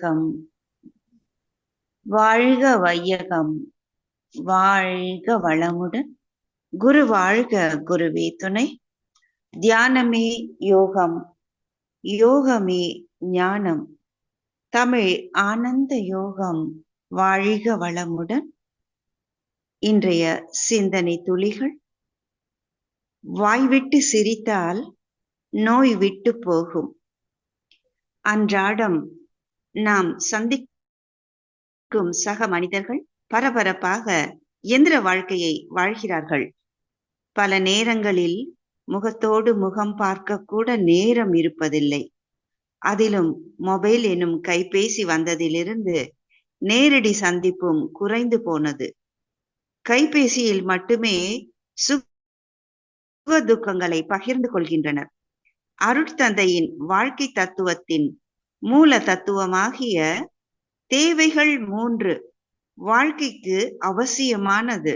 வையகம். வாழ்க வையகம். வாழ்க வளமுடன். குரு வாழ்க குருவே துணை. தியானமே யோகம். யோகமே ஞானம். தமிழ் ஆனந்த யோகம். வாழ்க வளமுடன். இன்றைய சிந்தனை துளிகள். வாய்விட்டு சிரித்தால் நோய் விட்டு போகும். அன்றாடம் நாம் சந்திக்கும் சக மனிதர்கள் பரபரப்பாக எந்திர வாழ்க்கையை வாழ்கிறார்கள். பல நேரங்களில் முகத்தோடு முகம் பார்க்க கூட நேரம் இருப்பதில்லை. அதிலும் மொபைல் எனும் கைபேசி வந்ததிலிருந்து நேரடி சந்திப்பும் குறைந்து போனது. கைபேசியில் மட்டுமே சுக துக்கங்களை பகிர்ந்து கொள்கின்றனர். அருட்தந்தையின் வாழ்க்கை தத்துவத்தின் மூல தத்துவமாகிய தேவைகள் மூன்று வாழ்க்கைக்கு அவசியமானது.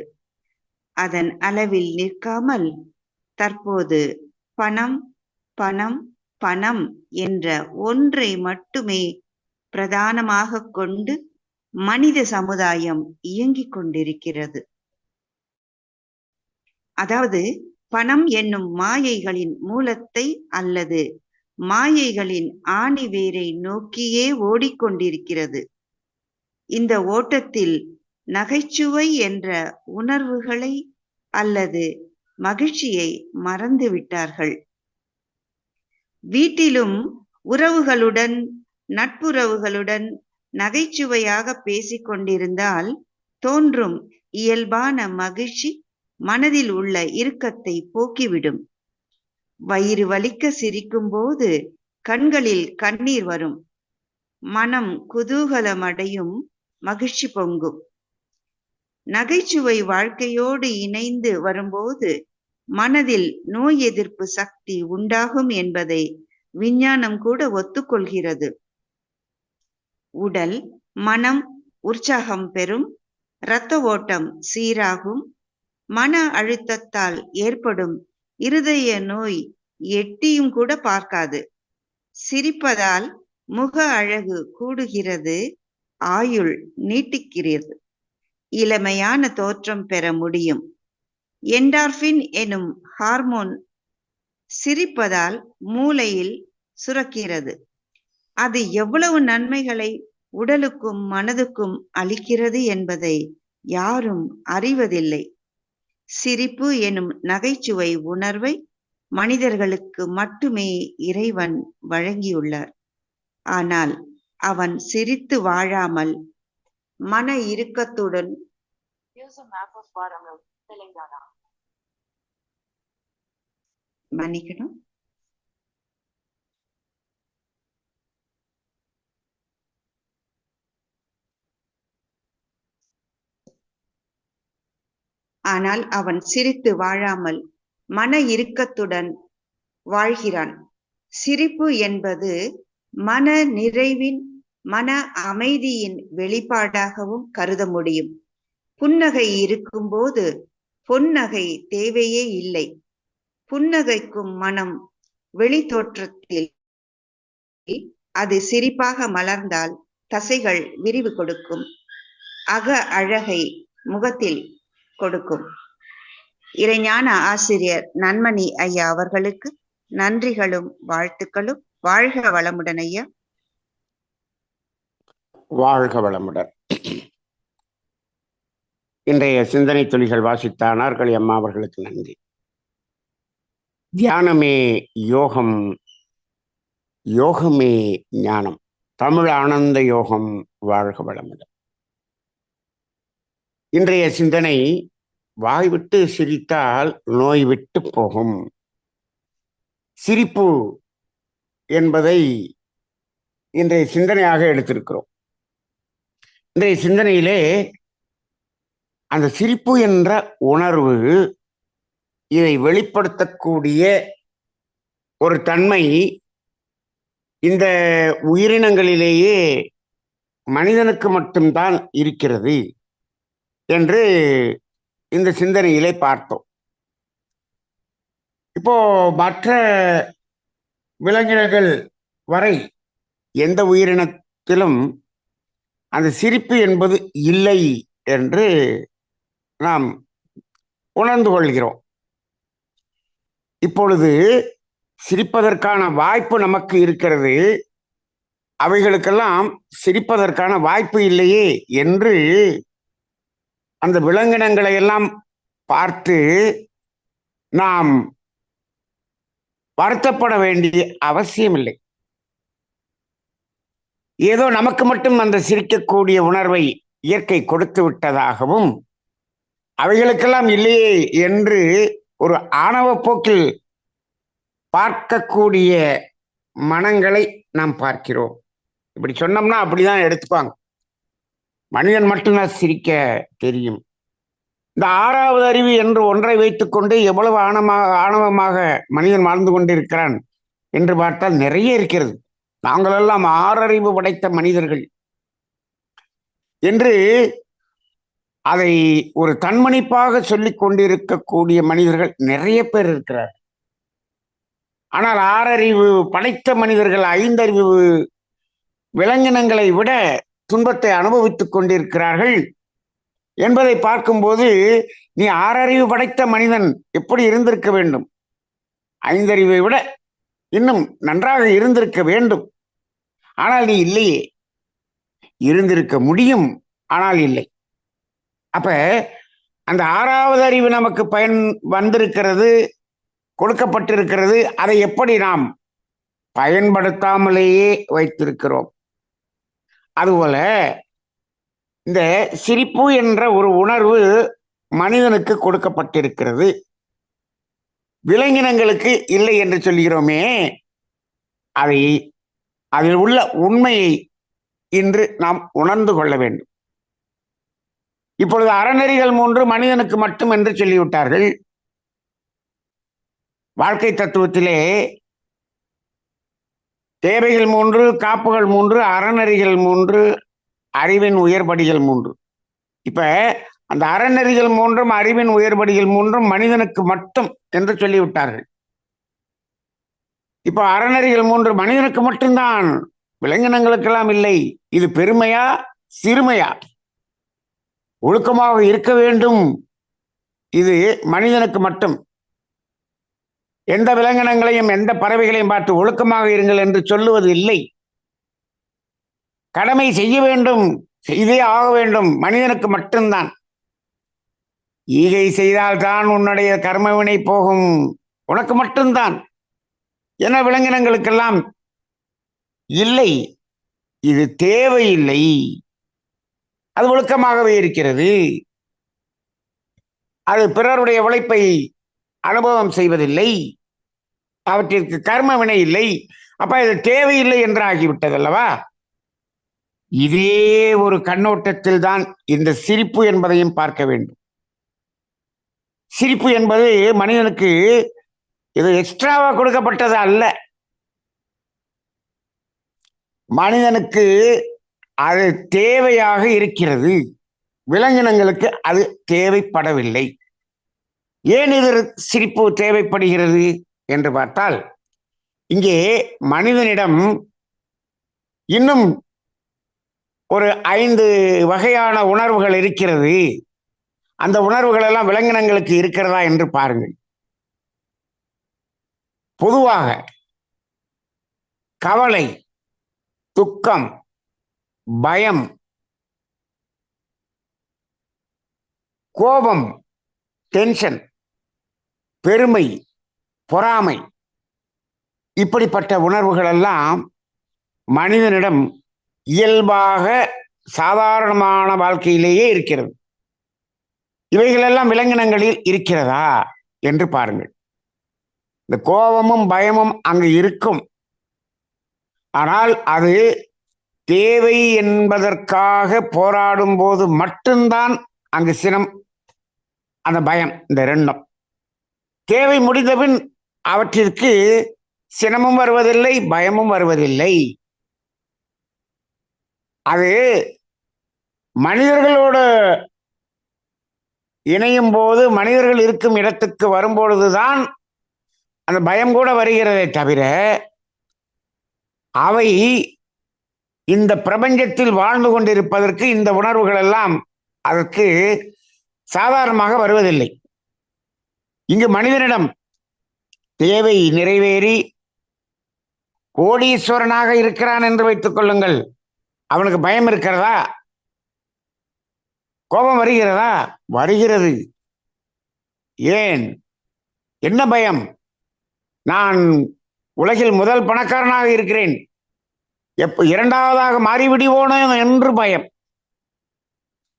அதன் அளவில் நிற்காமல் தற்போது பணம் பணம் பணம் என்ற ஒன்றை மட்டுமே பிரதானமாக கொண்டு மனித சமுதாயம் இயங்கிக் கொண்டிருக்கிறது. அதாவது பணம் என்னும் மாயைகளின் மூலத்தை அல்லது மாயைகளின் ஆணிவேரை நோக்கியே ஓடிக்கொண்டிருக்கிறது. இந்த ஓட்டத்தில் நகைச்சுவை என்ற உணர்வுகளை அல்லது மகிழ்ச்சியை மறந்து விட்டார்கள் வீட்டிலும் உறவுகளுடன் நட்புறவுகளுடன் நகைச்சுவையாக பேசிக்கொண்டிருந்தால் தோன்றும் இயல்பான மகிழ்ச்சி மனதில் உள்ள இறுக்கத்தை போக்கிவிடும். வயிறு வலிக்க சிரிக்கும் போது கண்களில் கண்ணீர் வரும். மனம் குதூகலமடையும் மகிழ்ச்சி பொங்கும். நகைச்சுவை வாழ்க்கையோடு இணைந்து வரும்போது மனதில் நோய் எதிர்ப்பு சக்தி உண்டாகும் என்பதை விஞ்ஞானம் கூட ஒத்துக்கொள்கிறது. உடல் மனம் உற்சாகம் பெறும் இரத்த ஓட்டம் சீராகும் மன அழுத்தத்தால் ஏற்படும் இருதய நோய் எட்டியும் கூட பார்க்காது. சிரிப்பதால் முக அழகு கூடுகிறது ஆயுள் நீட்டிக்கிறது. இளமையான தோற்றம் பெற முடியும். என்டார்பின் எனும் ஹார்மோன் சிரிப்பதால் மூளையில் சுரக்கிறது. அது எவ்வளவு நன்மைகளை உடலுக்கும் மனதுக்கும் அளிக்கிறது என்பதை யாரும் அறிவதில்லை. சிரிப்பு எனும் நகைச்சுவை உணர்வை மனிதர்களுக்கு மட்டுமே இறைவன் வழங்கியுள்ளார். ஆனால் அவன் சிரித்து வாழாமல் மன இறுக்கத்துடன் மன்னிக்கணும். ஆனால் அவன் சிரித்து வாழாமல் மன இறுக்கத்துடன் வாழ்கிறான். சிரிப்பு என்பது மன நிறைவின் மன அமைதியின் வெளிப்பாடாகவும் கருத முடியும். புன்னகை இருக்கும்போது பொன்னகை தேவையே இல்லை. புன்னகைக்கும் மனம் வெளி தோற்றத்தில் அது சிரிப்பாக மலர்ந்தால் தசைகள் விரிவு கொடுக்கும். அக அழகை முகத்தில் கொடுக்கும். இறைஞான ஆசிரியர் நன்மணி ஐயா அவர்களுக்கு நன்றிகளும் வாழ்த்துக்களும். வாழ்க வளமுடன் ஐயா. வாழ்க வளமுடன். இன்றைய சிந்தனை துளிகள் வாசித்தானார்கள் அம்மா அவர்களுக்கு நன்றி. தியானமே யோகம் யோகமே ஞானம். தமிழ் ஆனந்த யோகம் வாழ்க வளமுடன். இன்றைய சிந்தனை வாய் விட்டு சிரித்தால் நோய் விட்டு போகும். சிரிப்பு என்பதை இன்றைய சிந்தனையாக எடுத்திருக்கிறோம். இன்றைய சிந்தனையிலே அந்த சிரிப்பு என்ற உணர்வு இதை வெளிப்படுத்தக்கூடிய ஒரு தன்மை இந்த உயிரினங்களிலேயே மனிதனுக்கு மட்டும்தான் இருக்கிறது என்று இந்த சிந்தனையிலே பார்த்தோம். இப்போ மற்ற விலங்கினங்கள் வரை எந்த உயிரினத்திலும் அந்த சிரிப்பு என்பது இல்லை என்று நாம் உணர்ந்து கொள்கிறோம். இப்பொழுது சிரிப்பதற்கான வாய்ப்பு நமக்கு இருக்கிறது. அவைகளுக்கெல்லாம் சிரிப்பதற்கான வாய்ப்பு இல்லையே என்று அந்த விலங்கினங்களை எல்லாம் பார்த்து நாம் வருத்தப்பட வேண்டிய அவசியமில்லை. ஏதோ நமக்கு மட்டும் அந்த சிரிக்கக்கூடிய உணர்வை இயற்கை கொடுத்து விட்டதாகவும் அவைகளுக்கெல்லாம் இல்லையே என்று ஒரு ஆணவ போக்கில் பார்க்கக்கூடிய மனங்களை நாம் பார்க்கிறோம். இப்படி சொன்னோம்னா அப்படிதான் எடுத்துப்பாங்க. மனிதன் மட்டும்தான் சிரிக்க தெரியும். இந்த ஆறாவது அறிவு என்று ஒன்றை வைத்துக்கொண்டு எவ்வளவு ஆணமாக ஆணவமாக மனிதன் வாழ்ந்து கொண்டிருக்கிறான் என்று பார்த்தால் நிறைய இருக்கிறது. நாங்களெல்லாம் ஆறறிவு படைத்த மனிதர்கள். என்று அதை ஒரு தன்மணிப்பாக சொல்லிக் கொண்டிருக்கக்கூடிய மனிதர்கள் நிறைய பேர் இருக்கிறார் ஆனால் ஆறறிவு படைத்த மனிதர்கள் ஐந்தறிவு விலங்கினங்களை விட துன்பத்தை அனுபவித்துக் கொண்டிருக்கிறார்கள் என்பதை பார்க்கும்போது நீ ஆறறிவு படைத்த மனிதன் எப்படி இருந்திருக்க வேண்டும்? ஐந்தறிவை விட இன்னும் நன்றாக இருந்திருக்க வேண்டும். ஆனால் நீ இல்லையே. இருந்திருக்க முடியும் ஆனால் இல்லை. அப்ப அந்த ஆறாவது அறிவு நமக்கு பயன் வந்திருக்கிறது கொடுக்கப்பட்டிருக்கிறது அதை எப்படி நாம் பயன்படுத்தாமலேயே வைத்திருக்கிறோம்? அதுபோல இந்த சிரிப்பு என்ற ஒரு உணர்வு மனிதனுக்கு கொடுக்கப்பட்டிருக்கிறது. விலங்கினங்களுக்கு இல்லை என்று சொல்கிறோமே அதை அதில் உள்ள உண்மையை இன்று நாம் உணர்ந்து கொள்ள வேண்டும். இப்பொழுது அறநெறிகள் மூன்று மனிதனுக்கு மட்டும் என்று சொல்லிவிட்டார்கள். வாழ்க்கை தத்துவத்திலே தேவைகள் மூன்று காப்புகள் மூன்று அறநெறிகள் மூன்று அறிவின் உயர்படிகள் மூன்று. இப்ப அந்த அறநெறிகள் மூன்றும் அறிவின் உயர்படிகள் மூன்றும் மனிதனுக்கு மட்டும் என்று சொல்லிவிட்டார்கள். இப்ப அறநெறிகள் மூன்று மனிதனுக்கு மட்டும்தான். விலங்கினங்களுக்கெல்லாம் இல்லை. இது பெருமையா சிறுமையா? ஒழுக்கமாக இருக்க வேண்டும். இது மனிதனுக்கு மட்டும். எந்த விலங்கினங்களையும் எந்த பறவைகளையும் பார்த்து ஒழுக்கமாக இருங்கள் என்று சொல்லுவது இல்லை. கடமை செய்ய வேண்டும் செய்தே ஆக வேண்டும் மனிதனுக்கு மட்டும்தான். ஈகை செய்தால்தான் உன்னுடைய கர்மவினை போகும் உனக்கு மட்டும்தான். என விலங்கினங்களுக்கெல்லாம் இல்லை இது தேவையில்லை. அது ஒழுக்கமாகவே இருக்கிறது. அது பிறருடைய உழைப்பை அனுபவம் செய்வதில்லை. அவற்றிற்கு கர்ம வினை இல்லை. அப்ப இது தேவையில்லை என்று ஆகிவிட்டது அல்லவா இதே ஒரு கண்ணோட்டத்தில் தான் இந்த சிரிப்பு என்பதையும் பார்க்க வேண்டும். சிரிப்பு என்பது மனிதனுக்கு இது எக்ஸ்ட்ராவா கொடுக்கப்பட்டது அல்ல. மனிதனுக்கு அது தேவையாக இருக்கிறது. விலங்கினங்களுக்கு அது தேவைப்படவில்லை. ஏன் இது சிரிப்பு தேவைப்படுகிறது? என்று பார்த்தால் இங்கே மனிதனிடம் இன்னும் ஒரு ஐந்து வகையான உணர்வுகள் இருக்கிறது. அந்த உணர்வுகள் எல்லாம் விலங்கினங்களுக்கு இருக்கிறதா என்று பாருங்கள். பொதுவாக கவலை துக்கம் பயம் கோபம் டென்ஷன் பெருமை பொறாமை. இப்படிப்பட்ட உணர்வுகள் எல்லாம் மனிதனிடம் இயல்பாக சாதாரணமான வாழ்க்கையிலேயே இருக்கிறது. இவைகளெல்லாம் விலங்கினங்களில் இருக்கிறதா என்று பாருங்கள். இந்த கோபமும் பயமும் அங்கு இருக்கும். ஆனால் அது தேவை என்பதற்காக போராடும் போது மட்டும்தான் அங்கு சினம் அந்த பயம் இந்த ரெண்டும் தேவை முடிந்தபின் அவற்றிற்கு சினமும் வருவதில்லை பயமும் வருவதில்லை. அது மனிதர்களோடு இணையும் போது மனிதர்கள் இருக்கும் இடத்துக்கு வரும்பொழுதுதான் அந்த பயம் கூட வருகிறதே தவிர அவை இந்த பிரபஞ்சத்தில் வாழ்ந்து கொண்டிருப்பதற்கு இந்த உணர்வுகள் எல்லாம் அதற்கு சாதாரணமாக வருவதில்லை. இங்கு மனிதனிடம் தேவை நிறைவேறி கோடீஸ்வரனாக இருக்கிறான் என்று வைத்துக் கொள்ளுங்கள். அவனுக்கு பயம் இருக்கிறதா? கோபம் வருகிறதா? வருகிறது. ஏன்? என்ன பயம்? நான் உலகில் முதல் பணக்காரனாக இருக்கிறேன். எப்ப இரண்டாவதாக மாறிவிடுவோனோ என்று பயம்.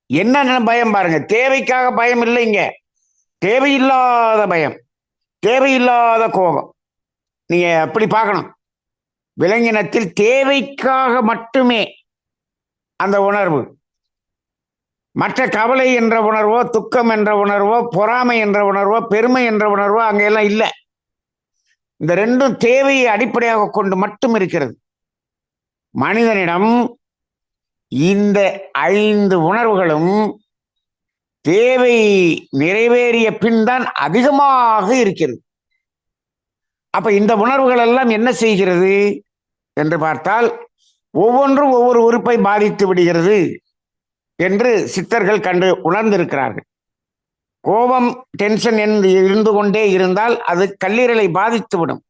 என்ன பயம் பாருங்க. தேவைக்காக பயம் இல்லைங்க தேவையில்லாத பயம். தேவையில்லாத கோபம். நீங்க அப்படி பார்க்கணும். விலங்கினத்தில் தேவைக்காக மட்டுமே அந்த உணர்வு. மற்ற கவலை என்ற உணர்வோ துக்கம் என்ற உணர்வோ பொறாமை என்ற உணர்வோ பெருமை என்ற உணர்வோ அங்கெல்லாம் இல்லை. இந்த ரெண்டும் தேவையை அடிப்படையாக கொண்டு மட்டும் இருக்கிறது. மனிதனிடம் இந்த ஐந்து உணர்வுகளும் தேவை நிறைவேறிய பின் தான் அதிகமாக இருக்கிறது. அப்ப இந்த உணர்வுகள் எல்லாம் என்ன செய்கிறது என்று பார்த்தால் ஒவ்வொன்றும் ஒவ்வொரு உறுப்பை பாதித்து விடுகிறது என்று சித்தர்கள் கண்டு உணர்ந்திருக்கிறார்கள். கோபம் டென்ஷன் என்று இருந்து கொண்டே இருந்தால் அது கல்லீரலை பாதித்துவிடும்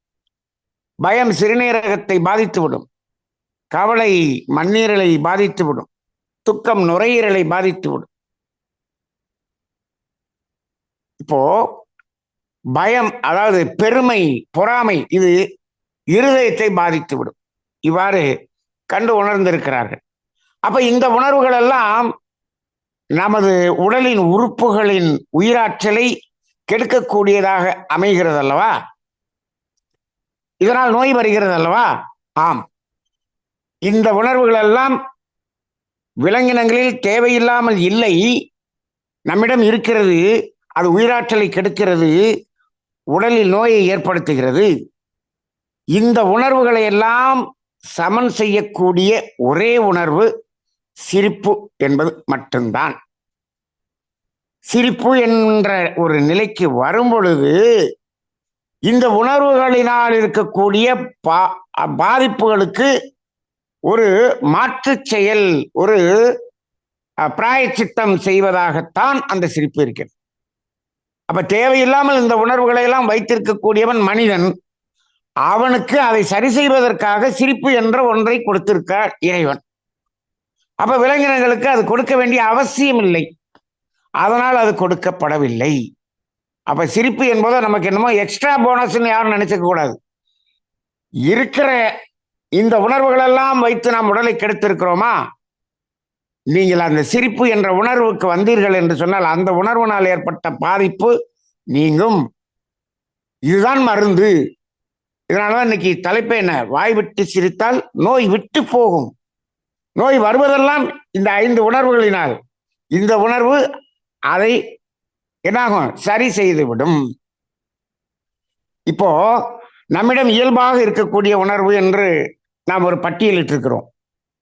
பயம் சிறுநீரகத்தை பாதித்துவிடும் கவலை மண்ணீரலை பாதித்துவிடும் துக்கம் நுரையீரலை பாதித்துவிடும் இப்போ பயம் அதாவது பெருமை பொறாமை இது இருதயத்தை பாதித்துவிடும். இவ்வாறு கண்டு உணர்ந்திருக்கிறார்கள். அப்ப இந்த உணர்வுகள் எல்லாம் நமது உடலின் உறுப்புகளின் உயிராற்றலை கெடுக்கக்கூடியதாக அமைகிறது அல்லவா இதனால் நோய் வருகிறது அல்லவா ஆம். இந்த உணர்வுகள் எல்லாம் விலங்கினங்களில் தேவையில்லாமல் இல்லை. நம்மிடம் இருக்கிறது அது உயிராற்றலை கெடுக்கிறது உடலில் நோயை ஏற்படுத்துகிறது. இந்த உணர்வுகளை எல்லாம் சமன் செய்யக்கூடிய ஒரே உணர்வு சிரிப்பு என்பது மட்டும்தான். சிரிப்பு என்ற ஒரு நிலைக்கு வரும் பொழுது இந்த உணர்வுகளினால் இருக்கக்கூடிய பா பாதிப்புகளுக்கு ஒரு மாற்று செயல் ஒரு பிராயச்சித்தம் செய்வதாகத்தான் அந்த சிரிப்பு இருக்கிறது. அப்ப தேவையில்லாமல் இந்த உணர்வுகளை எல்லாம் வைத்திருக்கக்கூடியவன் மனிதன் அவனுக்கு அதை சரி செய்வதற்காக சிரிப்பு என்ற ஒன்றை கொடுத்திருக்கார் இறைவன். அப்ப விலங்கினங்களுக்கு அது கொடுக்க வேண்டிய அவசியம் இல்லை. அதனால் அது கொடுக்கப்படவில்லை. அப்ப சிரிப்பு என்பது நமக்கு என்னமோ எக்ஸ்ட்ரா போனஸ்ன்னு யாரும் நினைச்சுக்க கூடாது. இருக்கிற இந்த உணர்வுகளெல்லாம் வைத்து நாம் உடலை கெடுத்திருக்கிறோமா? நீங்கள் அந்த சிரிப்பு என்ற உணர்வுக்கு வந்தீர்கள் என்று சொன்னால் அந்த உணர்வினால் ஏற்பட்ட பாதிப்பு நீங்கும். இதுதான் மருந்து. இதனாலதான் இன்னைக்கு தலைப்பு என்ன? வாய் விட்டு சிரித்தால் நோய் விட்டு போகும். நோய் வருவதெல்லாம் இந்த ஐந்து உணர்வுகளினால். இந்த உணர்வு அதை என்னாகும்? சரி செய்துவிடும். இப்போ நம்மிடம் இயல்பாக இருக்கக்கூடிய உணர்வு என்று நாம் ஒரு பட்டியலிட்டிருக்கிறோம்.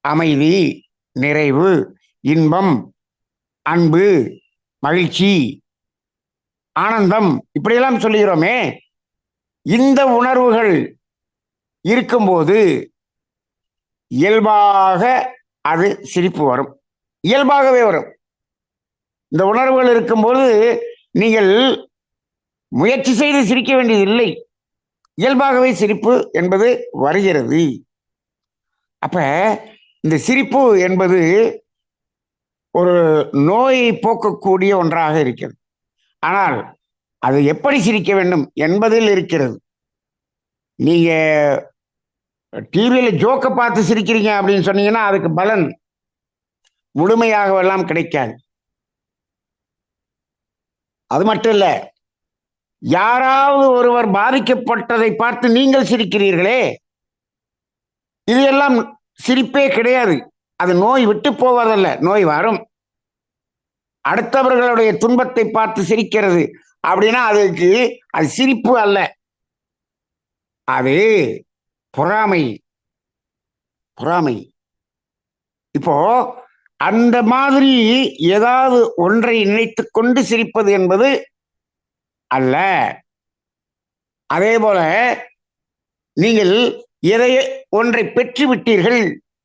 அமைதி. நிறைவு இன்பம் அன்பு மகிழ்ச்சி ஆனந்தம் இப்படியெல்லாம் சொல்லுகிறோமே. இந்த உணர்வுகள் இருக்கும்போது இயல்பாக அது சிரிப்பு வரும். இயல்பாகவே வரும். இந்த உணர்வுகள் இருக்கும்போது நீங்கள் முயற்சி செய்து சிரிக்க வேண்டியதில்லை. இயல்பாகவே சிரிப்பு என்பது வருகிறது. அப்ப இந்த சிரிப்பு என்பது ஒரு நோயை போக்கக்கூடிய ஒன்றாக இருக்கிறது. ஆனால் அது எப்படி சிரிக்க வேண்டும் என்பதில் இருக்கிறது. நீங்க டிவியில் ஜோக்கை பார்த்து சிரிக்கிறீங்க அப்படின்னு சொன்னீங்கன்னா அதுக்கு பலன் முழுமையாக எல்லாம் கிடைக்காது. அது மட்டும் இல்லை யாராவது ஒருவர் பாதிக்கப்பட்டதை பார்த்து நீங்கள் சிரிக்கிறீர்களே இது எல்லாம் சிரிப்பே கிடையாது. அது நோய் விட்டு போவதல்ல நோய் வரும். அடுத்தவர்களுடைய துன்பத்தை பார்த்து சிரிக்கிறது. அப்படின்னா அதுக்கு அது சிரிப்பு அல்ல. அது பொறாமை. பொறாமை. இப்போ அந்த மாதிரி ஏதாவது ஒன்றை நினைத்து கொண்டு சிரிப்பது என்பது அல்ல. அதே போல நீங்கள் எதை ஒன்றை பெற்று விட்டீர்கள்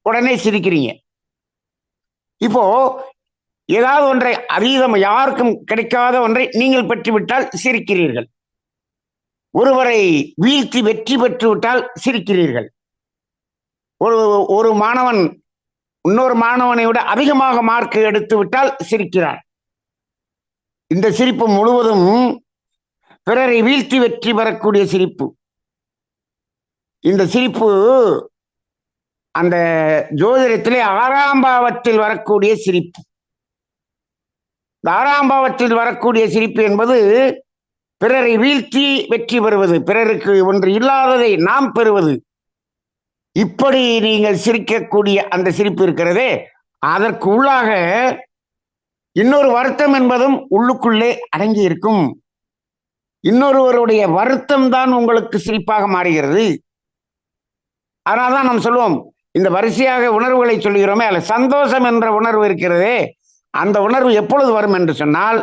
உடனே சிரிக்கிறீங்க. இப்போ ஏதாவது ஒன்றை அதீதம் யாருக்கும் கிடைக்காத ஒன்றை நீங்கள் பெற்றுவிட்டால் சிரிக்கிறீர்கள். ஒருவரை வீழ்த்தி வெற்றி பெற்றுவிட்டால் சிரிக்கிறீர்கள். ஒரு ஒரு மாணவன் இன்னொரு மாணவனை விட அதிகமாக மார்க் எடுத்து விட்டால் சிரிக்கிறார். இந்த சிரிப்பு முழுவதும் பிறரை வீழ்த்தி வெற்றி பெறக்கூடிய சிரிப்பு. இந்த சிரிப்பு அந்த ஜோதிடத்திலே ஆறாம் பாவத்தில் வரக்கூடிய சிரிப்பு. ஆறாம் பாவத்தில் வரக்கூடிய சிரிப்பு என்பது பிறரை வீழ்த்தி வெற்றி பெறுவது பிறருக்கு ஒன்று இல்லாததை நாம் பெறுவது. இப்படி நீங்கள் சிரிக்கக்கூடிய அந்த சிரிப்பு இருக்கிறதே அதற்கு உள்ளாக இன்னொரு வருத்தம் என்பதும் உள்ளுக்குள்ளே அடங்கி இருக்கும். இன்னொருவருடைய வருத்தம் தான் உங்களுக்கு சிரிப்பாக மாறுகிறது. அதனால்தான் நாம் சொல்லுவோம் இந்த வரிசையாக உணர்வுகளை சொல்கிறோமே அல்ல சந்தோஷம் என்ற உணர்வு இருக்கிறதே அந்த உணர்வு எப்பொழுது வரும் என்று சொன்னால்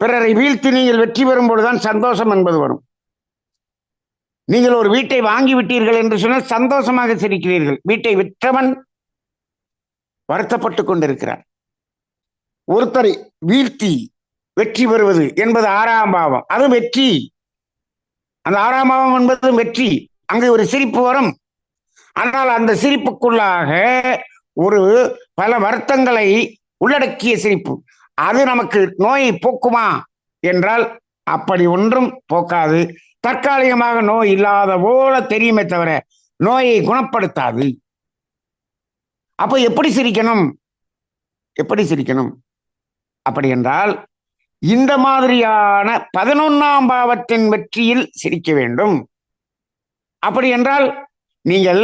பிறரை வீழ்த்தி நீங்கள் வெற்றி பெறும் பொழுதுதான் சந்தோஷம் என்பது வரும். நீங்கள் ஒரு வீட்டை வாங்கி விட்டீர்கள் என்று சொன்னால் சந்தோஷமாக சிரிக்கிறீர்கள். வீட்டை விற்றவன் வருத்தப்பட்டு கொண்டிருக்கிறார் ஒருத்தரை வீழ்த்தி வெற்றி பெறுவது என்பது ஆறாம் பாவம். அது வெற்றி. அந்த ஆறாம் பாவம் என்பது வெற்றி. அங்கே ஒரு சிரிப்பு வரும். ஆனால் அந்த சிரிப்புக்குள்ளாக ஒரு பல வருத்தங்களை உள்ளடக்கிய சிரிப்பு. அது நமக்கு நோயை போக்குமா என்றால் அப்படி ஒன்றும் போக்காது. தற்காலிகமாக நோய் இல்லாத போல தெரியுமே தவிர நோயை குணப்படுத்தாது. அப்போ எப்படி சிரிக்கணும்? எப்படி சிரிக்கணும்? அப்படி என்றால் இந்த மாதிரியான பதினொன்னாம் பாவத்தின் வெற்றியில் சிரிக்க வேண்டும். அப்படி என்றால் நீங்கள்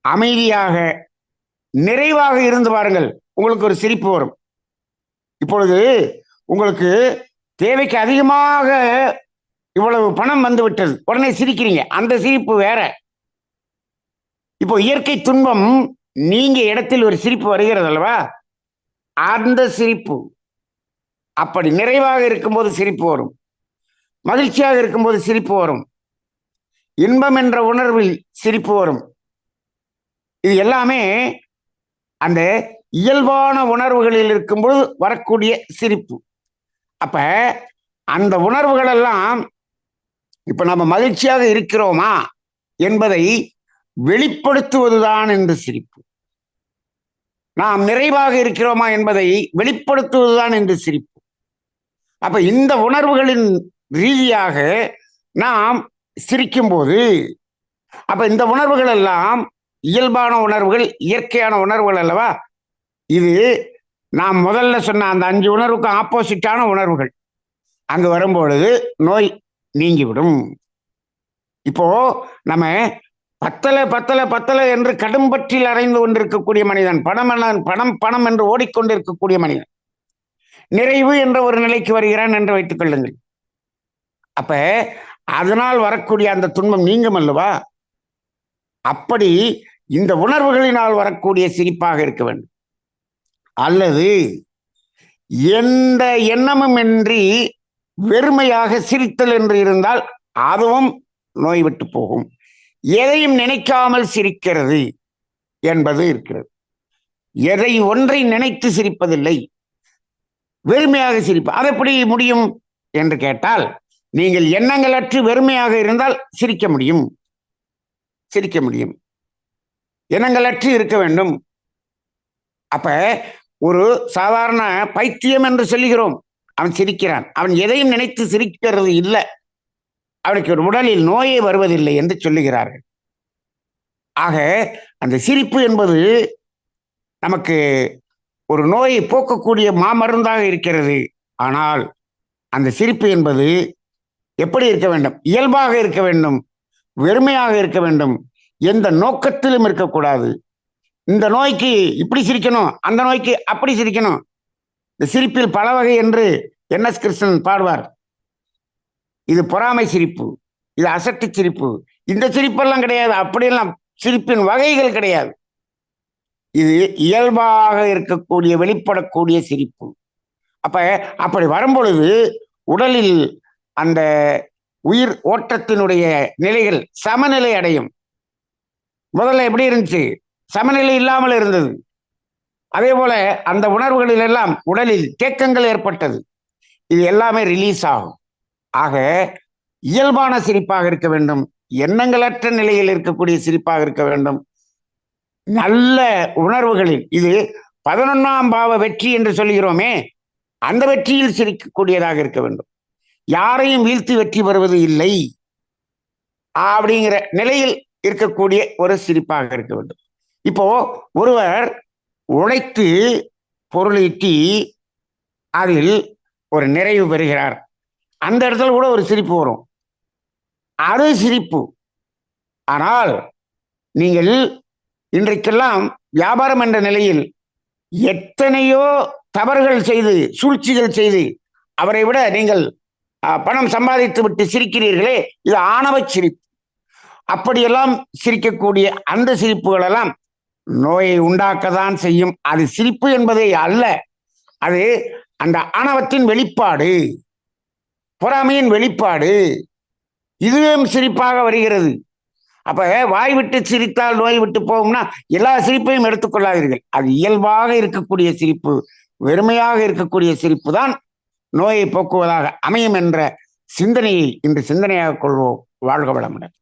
அமைதியாக நிறைவாக இருந்து பாருங்கள் உங்களுக்கு ஒரு சிரிப்பு வரும். இப்பொழுது உங்களுக்கு தேவைக்கு அதிகமாக இவ்வளவு பணம் வந்து விட்டது. உடனே சிரிக்கிறீங்க. அந்த சிரிப்பு வேற. இப்போ இயற்கை துன்பம் நீங்க இடத்தில் ஒரு சிரிப்பு வருகிறது அல்லவா? அந்த சிரிப்பு. அப்படி நிறைவாக இருக்கும்போது சிரிப்பு வரும். மகிழ்ச்சியாக இருக்கும்போது சிரிப்பு வரும். இன்பம் என்ற உணர்வில் சிரிப்பு வரும். இது எல்லாமே அந்த இயல்பான உணர்வுகளில் இருக்கும்போது வரக்கூடிய சிரிப்பு. அப்ப அந்த உணர்வுகள் எல்லாம் இப்ப நம்ம மகிழ்ச்சியாக இருக்கிறோமா என்பதை வெளிப்படுத்துவதுதான் இந்த சிரிப்பு. நாம் நிறைவாக இருக்கிறோமா என்பதை வெளிப்படுத்துவதுதான் இந்த சிரிப்பு. அப்ப இந்த உணர்வுகளின் ரீதியாக நாம் சிரிக்கும்போது அப்ப இந்த உணர்வுகள் எல்லாம் இயல்பான உணர்வுகள் இயற்கையான உணர்வுகள் அல்லவா? இது நான் முதல்ல சொன்ன அந்த அஞ்சு உணர்வுக்கு ஆப்போசிட்டான உணர்வுகள். அங்கு வரும்பொழுது நோய் நீங்கிவிடும். இப்போ நம்ம பத்தலை பத்தலை பத்தலை என்று கடும்பற்றில் அறைந்து கொண்டிருக்கக்கூடிய மனிதன் பணம் என்ன பணம் பணம் என்று ஓடிக்கொண்டிருக்கக்கூடிய மனிதன் நிறைவு என்ற ஒரு நிலைக்கு வருகிறான் என்று வைத்துக் கொள்ளுங்கள். அப்ப அதனால் வரக்கூடிய அந்த துன்பம் நீங்கும் அல்லவா? அப்படி இந்த உணர்வுகளினால் வரக்கூடிய சிரிப்பாக இருக்க வேண்டும். அல்லது எந்த எண்ணமுமின்றி வெறுமையாக சிரித்தல் என்று இருந்தால் அதுவும் நோய் விட்டு போகும். எதையும் நினைக்காமல் சிரிக்கிறது என்பது இருக்கிறது. எதை ஒன்றை நினைத்து சிரிப்பதில்லை. வெறுமையாக சிரிப்பு அது எப்படி முடியும் என்று கேட்டால் நீங்கள் எண்ணங்களற்று வெறுமையாக இருந்தால் சிரிக்க முடியும். சிரிக்க முடியும். இனங்களற்றி இருக்க வேண்டும். அப்ப ஒரு சாதாரண பைத்தியம் என்று சொல்லுகிறோம். அவன் சிரிக்கிறான். அவன் எதையும் நினைத்து சிரிக்கிறது இல்லை. அவனுக்கு ஒரு உடலில் நோயே வருவதில்லை என்று சொல்லுகிறார்கள். ஆக அந்த சிரிப்பு என்பது நமக்கு ஒரு நோயை போக்கக்கூடிய மாமருந்தாக இருக்கிறது. ஆனால் அந்த சிரிப்பு என்பது எப்படி இருக்க வேண்டும்? இயல்பாக இருக்க வேண்டும். வெறுமையாக இருக்க வேண்டும். எந்த நோக்கத்திலும் இருக்கக்கூடாது. இந்த நோய்க்கு இப்படி சிரிக்கணும் அந்த நோய்க்கு அப்படி சிரிக்கணும். இந்த சிரிப்பில் பல வகை என்று என் எஸ் கிருஷ்ணன் பாடுவார். இது பொறாமை சிரிப்பு இது அசட்டு சிரிப்பு. இந்த சிரிப்பெல்லாம் கிடையாது அப்படியெல்லாம் சிரிப்பின் வகைகள் கிடையாது. இது இயல்பாக இருக்கக்கூடிய வெளிப்படக்கூடிய சிரிப்பு. அப்ப அப்படி வரும்பொழுது உடலில் அந்த உயிர் ஓட்டத்தினுடைய நிலைகள் சமநிலை அடையும். முதல்ல எப்படி இருந்துச்சு? சமநிலை இல்லாமல் இருந்தது. அதே போல அந்த உணர்வுகளில் எல்லாம் உடலில் தேக்கங்கள் ஏற்பட்டது. இது எல்லாமே ரிலீஸ் ஆகும். ஆக இயல்பான சிரிப்பாக இருக்க வேண்டும். எண்ணங்களற்ற நிலையில் இருக்கக்கூடிய சிரிப்பாக இருக்க வேண்டும். நல்ல உணர்வுகளில் இது பதினொன்னாம் பாவ வெற்றி என்று சொல்கிறோமே அந்த வெற்றியில் சிரிக்கக்கூடியதாக இருக்க வேண்டும். யாரையும் வீழ்த்தி வெற்றி பெறுவது இல்லை. அப்படிங்கிற நிலையில் இருக்கக்கூடிய ஒரு சிரிப்பாக இருக்க வேண்டும். இப்போ ஒருவர் உழைத்து பொருளீட்டி அதில் ஒரு நிறைவு பெறுகிறார். அந்த இடத்துல கூட ஒரு சிரிப்பு வரும். அது சிரிப்பு. ஆனால் நீங்கள் இன்றைக்கெல்லாம் வியாபாரம் என்ற நிலையில் எத்தனையோ தவறுகள் செய்து சூழ்ச்சிகள் செய்து அவரை விட நீங்கள் பணம் சம்பாதித்து விட்டு சிரிக்கிறீர்களே இது ஆணவ சிரிப்பு. அப்படியெல்லாம் சிரிக்கக்கூடிய அந்த சிரிப்புகளெல்லாம் நோயை உண்டாக்கத்தான் செய்யும். அது சிரிப்பு என்பதே அல்ல. அது அந்த ஆணவத்தின் வெளிப்பாடு பொறாமையின் வெளிப்பாடு. இதுவும் சிரிப்பாக வருகிறது. அப்ப வாய் விட்டு சிரித்தால் நோய் விட்டு போகும்னா எல்லா சிரிப்பையும் எடுத்துக்கொள்ளாதீர்கள். அது இயல்பாக இருக்கக்கூடிய சிரிப்பு வெறுமையாக இருக்கக்கூடிய சிரிப்பு தான் நோயை போக்குவதாக அமையும் என்ற சிந்தனையை இன்று சிந்தனையாக கொள்வோம். வாழ்க வளமுடன்.